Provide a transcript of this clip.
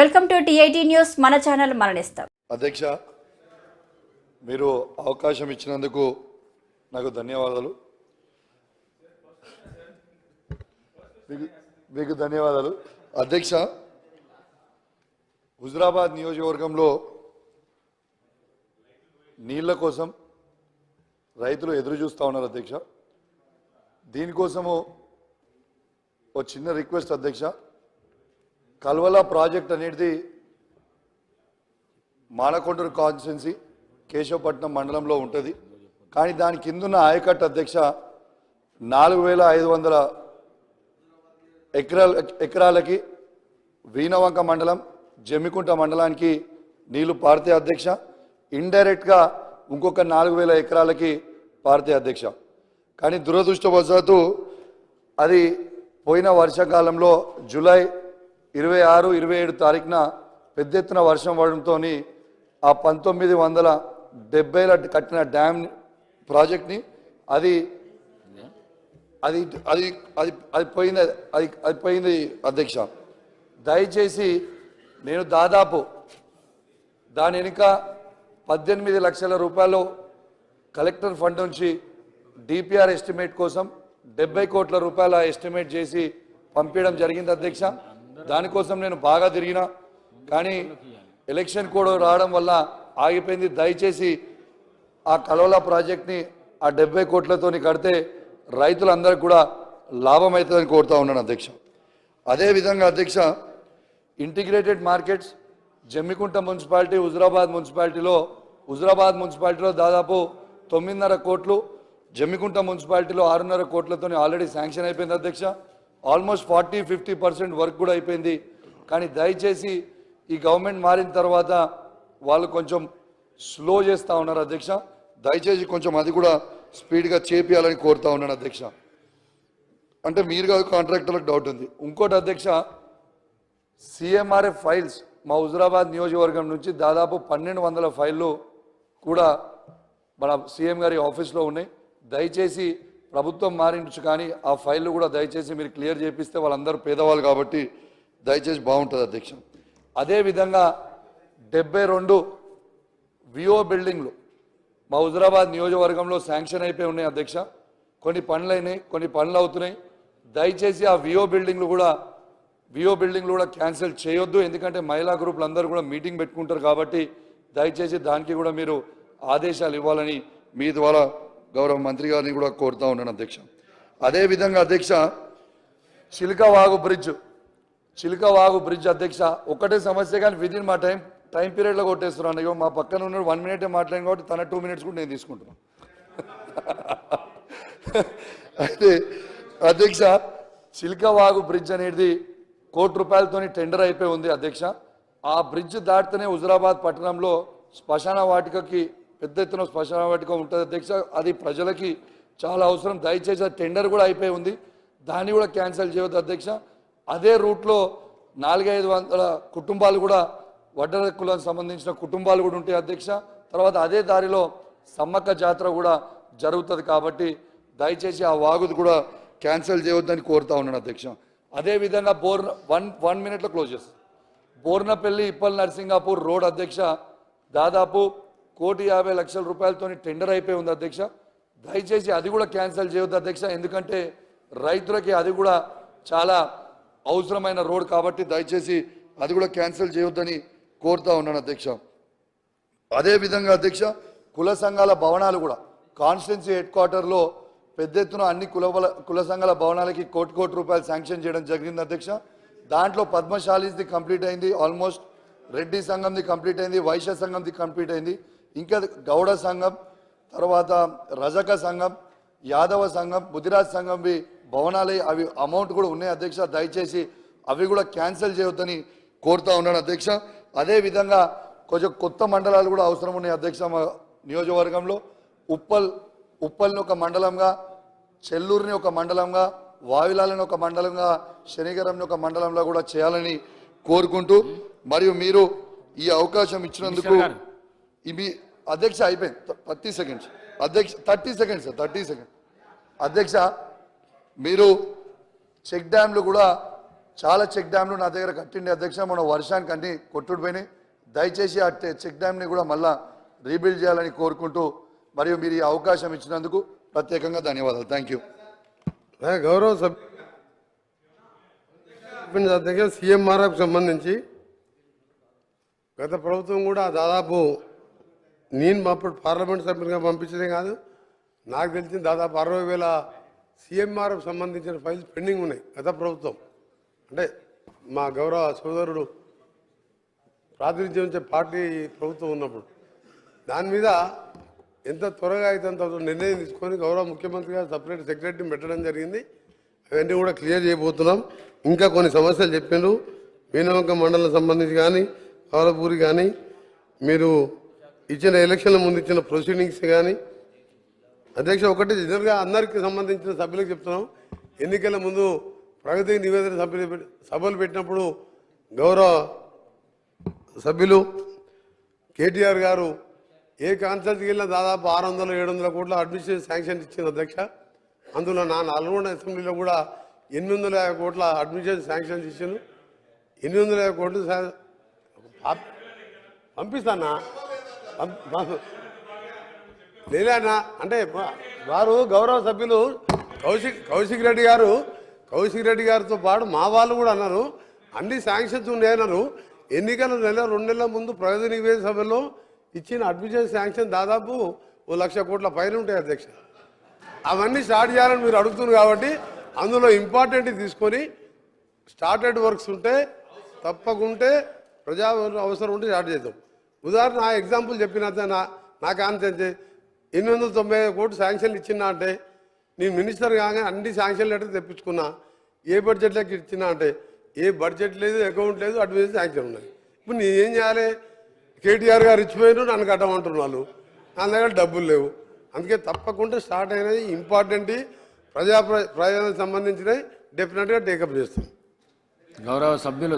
Welcome to TIT news. మన channel మరణిస్తాం. అధ్యక్ష మీరు అవకాశం ఇచ్చినందుకు నాకు ధన్యవాదాలు. మీకు ధన్యవాదాలు. అధ్యక్ష హుజరాబాద్ నియోజకవర్గంలో నీళ్ళ కోసం రైతులు ఎదురు చూస్తూ ఉన్నారు అధ్యక్ష. దీనికోసము ఒక చిన్న రిక్వెస్ట్ అధ్యక్ష. కల్వల ప్రాజెక్ట్ అనేది మానకొండూరు కాన్స్టిట్యున్సీ కేశవపట్నం మండలంలో ఉంటుంది. కానీ దాని కిందున్న ఆయకట్ట అధ్యక్ష నాలుగు వేల ఐదు వందల ఎకరాల ఎకరాలకి వీణవంక మండలం జమ్మికుంట మండలానికి నీళ్ళు పారితే అధ్యక్ష ఇండైరెక్ట్గా ఇంకొక నాలుగు వేల ఎకరాలకి పారితే అధ్యక్ష. కానీ దురదృష్టవశాత్తు అది పోయిన వర్షాకాలంలో జూలై ఇరవై ఆరు ఇరవై ఏడు తారీఖున పెద్ద ఎత్తున వర్షం పడడంతో ఆ పంతొమ్మిది వందల డెబ్బైల కట్టిన డ్యామ్ ప్రాజెక్ట్ని అది అది అది అది అది పోయింది అది అది పోయింది అధ్యక్ష. దయచేసి నేను దాదాపు దాని వెనుక పద్దెనిమిది లక్షల రూపాయలు కలెక్టర్ ఫండ్ నుంచి డిపిఆర్ ఎస్టిమేట్ కోసం డెబ్బై కోట్ల రూపాయల ఎస్టిమేట్ చేసి పంపించడం జరిగింది అధ్యక్ష. దానికోసం నేను బాగా తిరిగిన. కానీ ఎలక్షన్ కోడ్ రావడం వల్ల ఆగిపోయింది. దయచేసి ఆ కలోలా ప్రాజెక్ట్ని ఆ డెబ్బై కోట్లతోని కడితే రైతులందరికీ కూడా లాభం అవుతుందని కోరుతా ఉన్నాను అధ్యక్ష. అదేవిధంగా అధ్యక్ష integrated markets Jammikunta municipality Huzurabad మున్సిపాలిటీలో హుజరాబాద్ మున్సిపాలిటీలో దాదాపు తొమ్మిదిన్నర కోట్లు జమ్మికుంట మున్సిపాలిటీలో ఆరున్నర కోట్లతో ఆల్రెడీ శాంక్షన్ అయిపోయింది అధ్యక్ష. Almost forty fifty percent work కూడా అయిపోయింది. కానీ దయచేసి ఈ గవర్నమెంట్ మారిన తర్వాత వాళ్ళు కొంచెం స్లో చేస్తూ ఉన్నారు అధ్యక్ష. దయచేసి కొంచెం అది కూడా స్పీడ్గా చేపియాలని కోరుతా ఉన్నాను అధ్యక్ష. అంటే మీరు కాదు కాంట్రాక్టర్లకు డౌట్ ఉంది. ఇంకోటి అధ్యక్ష సిఎంఆర్ఎఫ్ ఫైల్స్ మా హుజురాబాద్ నియోజకవర్గం నుంచి దాదాపు పన్నెండు వందల ఫైళ్ళు కూడా మన సీఎం గారి ఆఫీస్లో ఉన్నాయి. దయచేసి ప్రభుత్వం మారించు కానీ ఆ ఫైళ్ళు కూడా దయచేసి మీరు క్లియర్ చేపిస్తే వాళ్ళందరూ పేదవాళ్ళు కాబట్టి దయచేసి బాగుంటుంది అధ్యక్ష. అదేవిధంగా డెబ్బై రెండు విఓ బిల్డింగ్లు మా హుజరాబాద్ నియోజకవర్గంలో శాంక్షన్ అయిపోయి ఉన్నాయి అధ్యక్ష. కొన్ని పనులు అయినాయి కొన్ని పనులు అవుతున్నాయి. దయచేసి ఆ విఓ బిల్డింగ్లు కూడా విఓ బిల్డింగ్లు కూడా క్యాన్సిల్ చేయొద్దు. ఎందుకంటే మహిళా గ్రూపులు అందరూ కూడా మీటింగ్ పెట్టుకుంటారు కాబట్టి దయచేసి దానికి కూడా మీరు ఆదేశాలు ఇవ్వాలని మీ ద్వారా గౌరవ మంత్రి గారిని కూడా కోరుతా ఉన్నాను అధ్యక్ష. అదేవిధంగా అధ్యక్ష చిలుకవాగు బ్రిడ్జ్ చిలుకవాగు బ్రిడ్జ్ అధ్యక్ష ఒకటే సమస్య కానీ విదిన్ మా టైం టైం పీరియడ్లో కొట్టేస్తున్నాను అయ్యో మా పక్కన ఉన్న వన్ మినిటే మాట్లాడిన కాబట్టి తన టూ మినిట్స్ కూడా నేను తీసుకుంటున్నాను అయితే అధ్యక్ష చిల్కవాగు బ్రిడ్జ్ అనేది కోటి రూపాయలతోని టెండర్ అయిపోయి ఉంది అధ్యక్ష. ఆ బ్రిడ్జ్ దాటితేనే హుజరాబాద్ పట్టణంలో శ్మశాన వాటికకి పెద్ద ఎత్తున శ్మశాన వాటిక ఉంటుంది. అధ్యక్ష అది ప్రజలకి చాలా అవసరం. దయచేసి ఆ టెండర్ కూడా అయిపోయి ఉంది. దాన్ని కూడా క్యాన్సిల్ చేయవద్దు అధ్యక్ష. అదే రూట్లో నాలుగైదు వందల కుటుంబాలు కూడా వడ్డర కులానికి సంబంధించిన కుటుంబాలు కూడా ఉంటాయి అధ్యక్ష. తర్వాత అదే దారిలో సమ్మక్క జాతర కూడా జరుగుతుంది కాబట్టి దయచేసి ఆ వాగుది కూడా క్యాన్సిల్ చేయవద్దని కోరుతా ఉన్నాను అధ్యక్ష. అదేవిధంగా బోర్ వన్ వన్ మినిట్లో క్లోజ్ చేస్తాను బోర్నపల్లి ఇప్పల్ నర్సింగాపూర్ రోడ్ అధ్యక్ష దాదాపు కోటి యాభై లక్షల రూపాయలతో టెండర్ అయిపోయి ఉంది అధ్యక్ష. దయచేసి అది కూడా క్యాన్సిల్ చేయొద్దు అధ్యక్ష ఎందుకంటే రైతులకి అది కూడా చాలా అవసరమైన రోడ్ కాబట్టి దయచేసి అది కూడా క్యాన్సిల్ చేయొద్దని కోరుతా ఉన్నాను అధ్యక్ష. అదేవిధంగా అధ్యక్ష కుల సంఘాల భవనాలు కూడా కాన్స్టిట్యున్సీ హెడ్ క్వార్టర్లో పెద్ద ఎత్తున అన్ని కుల కుల సంఘాల భవనాలకి కోటి కోటి రూపాయలు శాంక్షన్ చేయడం జరిగింది అధ్యక్ష. దాంట్లో పద్మశాలిది కంప్లీట్ అయింది ఆల్మోస్ట్ రెడ్డి సంఘంది కంప్లీట్ అయింది వైశ్య సంఘంది కంప్లీట్ అయింది. ఇంకా గౌడ సంఘం తర్వాత రజక సంఘం యాదవ సంఘం బుద్ధిరాజ్ సంఘంవి భవనాలు అవి అమౌంట్ కూడా ఉన్నాయి అధ్యక్ష. దయచేసి అవి కూడా క్యాన్సిల్ చేయొద్దని కోరుతా ఉన్నాను అధ్యక్ష. అదేవిధంగా కొంచెం కొత్త మండలాలు కూడా అవసరం ఉన్నాయి అధ్యక్ష మా నియోజకవర్గంలో. ఉప్పల్ ఉప్పల్ని ఒక మండలంగా చెల్లూరుని ఒక మండలంగా వావిలాలని ఒక మండలంగా శనిగరంని ఒక మండలంలో కూడా చేయాలని కోరుకుంటూ మరియు మీరు ఈ అవకాశం ఇచ్చినందుకు. ఇవి అధ్యక్ష అయిపోయింది. Thirty seconds. అధ్యక్ష థర్టీ సెకండ్స్ థర్టీ సెకండ్స్. అధ్యక్ష మీరు చెక్ డ్యామ్లు కూడా చాలా చెక్ డ్యామ్లు నా దగ్గర కట్టిండి అధ్యక్ష. మన వర్షానికి అన్ని కొట్టుడిపోయినాయి. దయచేసి ఆ చెక్ డ్యామ్ని కూడా మళ్ళా రీబిల్డ్ చేయాలని కోరుకుంటూ మరియు మీరు ఈ అవకాశం ఇచ్చినందుకు ప్రత్యేకంగా ధన్యవాదాలు. Thank you. గౌరవ సభ్యుని అధ్యక్ష సీఎంఆర్ఎఫ్ సంబంధించి గత ప్రభుత్వం కూడా దాదాపు నేను అప్పుడు పార్లమెంట్ సభ్యునిగా పంపించడం కాదు. నాకు తెలిసిన దాదాపు అరవై వేల సీఎంఆర్ఎఫ్ సంబంధించిన ఫైల్స్ పెండింగ్ ఉన్నాయి గత ప్రభుత్వం. అంటే మా గౌరవ సోదరుడు ప్రాతినిధ్యం వచ్చే పార్టీ ప్రభుత్వం ఉన్నప్పుడు. దాని మీద ఎంత త్వరగా అయితే అంత నిర్ణయం తీసుకొని గౌరవ ముఖ్యమంత్రి గారు సపరేట్ సెక్రటరీని పెట్టడం జరిగింది. అవన్నీ కూడా క్లియర్ చేయబోతున్నాం. ఇంకా కొన్ని సమస్యలు చెప్పిండ్రు మీనవంక మండలం సంబంధించి కానీ కవలపూరి కానీ మీరు ఇచ్చిన ఎలక్షన్ల ముందు ఇచ్చిన ప్రొసీడింగ్స్ కానీ అధ్యక్ష ఒకటి జనరల్గా అందరికి సంబంధించిన సభ్యులకు చెప్తున్నాం. ఎన్నికల ముందు ప్రగతి నివేదన సభ్యులు సభలు పెట్టినప్పుడు గౌరవ సభ్యులు కేటీఆర్ గారు ఏ కాన్సర్ట్కి వెళ్ళినా దాదాపు ఆరు వందల ఏడు వందల కోట్ల అడ్మినిస్ట్రేషన్ శాంక్షన్ ఇచ్చింది అధ్యక్ష. అందులో నా నల్గొండ అసెంబ్లీలో కూడా ఎనిమిది వందల యాభై కోట్ల అడ్మినిస్ట్రేషన్ శాంక్షన్ ఇచ్చాను ఎనిమిది వందల యాభై కోట్లు పంపిస్తానా? లేదన్నా అంటే వారు గౌరవ సభ్యులు కౌశిక్ కౌశిక్ రెడ్డి గారు కౌశిక్ రెడ్డి గారితో పాటు మా వాళ్ళు కూడా అన్నారు. అన్ని శాంక్షన్స్ ఉన్నాయన్నారు. ఎన్నికల నెల రెండు నెలల ముందు ప్రగతి నివేదిక సభలో ఇచ్చిన అడ్మిషన్ శాంక్షన్ దాదాపు ఓ లక్ష కోట్ల పైన ఉంటాయి అధ్యక్ష. అవన్నీ స్టార్ట్ చేయాలని మీరు అడుగుతున్నారు కాబట్టి అందులో ఇంపార్టెంట్ తీసుకొని స్టార్టెడ్ వర్క్స్ ఉంటే తప్పకుంటే ప్రజా అవసరం ఉంటే స్టార్ట్ చేద్దాం. ఉదాహరణ ఆ ఎగ్జాంపుల్ చెప్పిన నా నా కాన్సెన్స్ ఎనిమిది వందల తొంభై కోట్లు శాంక్షన్లు ఇచ్చినా అంటే నేను మినిస్టర్ కాగానే అన్ని శాంక్షన్ లెటర్ తెప్పించుకున్నా ఏ బడ్జెట్లోకి ఇచ్చినా అంటే ఏ బడ్జెట్ లేదు అకౌంట్ లేదు అడ్మిషన్ శాంక్షన్ ఉన్నాయి ఇప్పుడు నేను ఏం చేయాలి? కేటీఆర్ గారు ఇచ్చిపోయినారు నన్ను కట్టమంటున్నారు. నా దగ్గర డబ్బులు లేవు. అందుకే తప్పకుండా స్టార్ట్ అయినది ఇంపార్టెంట్ ప్రజా ప్రయోజనానికి సంబంధించినవి డెఫినెట్గా టేకప్ చేస్తాం. గౌరవ సభ్యులు